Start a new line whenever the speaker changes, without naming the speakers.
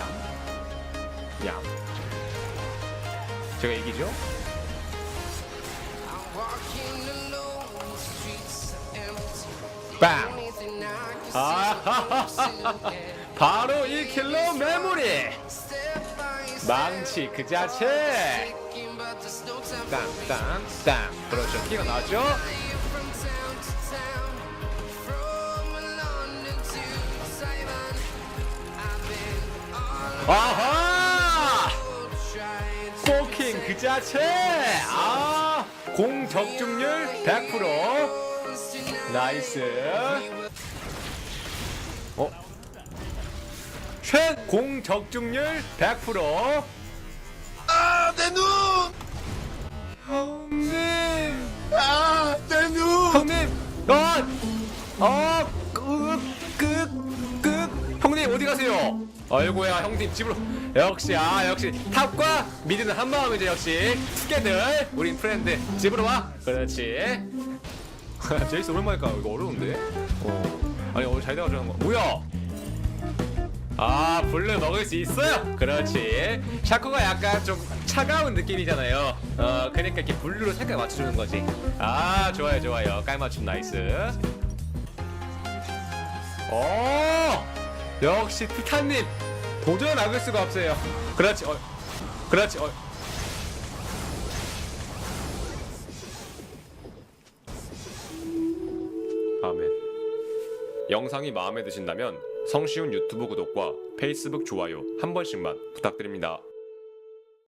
얌. 얌. 제가 이기죠? 빵! 아, 바로 1킬로 메모리! 망치 그 자체! 땅, 땅, 땅. 그렇죠. 키가 나왔죠? 아하! 포킹 그 자체! 아! 공 적중률 100%! 나이스! 어? 최공 적중률 100%!
아, 내 눈!
형님!
아, 내 눈!
형님! 아! 아! 어디 가세요? 아이고야 형님 집으로. 역시 아 역시. 탑과 미드는 한 마음이죠 역시. 스케들 우린 프렌드. 집으로 와. 그렇지. 제이스 오랜만이니까 이거 어려운데? 어. 아니 오늘 잘 돼가지고 한거 뭐야 아 블루 먹을 수 있어요 그렇지. 샤코가 약간 좀 차가운 느낌이잖아요. 어 그러니까 이렇게 블루로 색깔 맞춰주는 거지. 아 좋아요 좋아요. 깔맞춤 나이스. 어 역시 티탄님 도저히 막을 수가 없어요. 그렇지 어 그렇지 어. 아멘. 영상이 마음에 드신다면 성시훈 유튜브 구독과 페이스북 좋아요 한 번씩만 부탁드립니다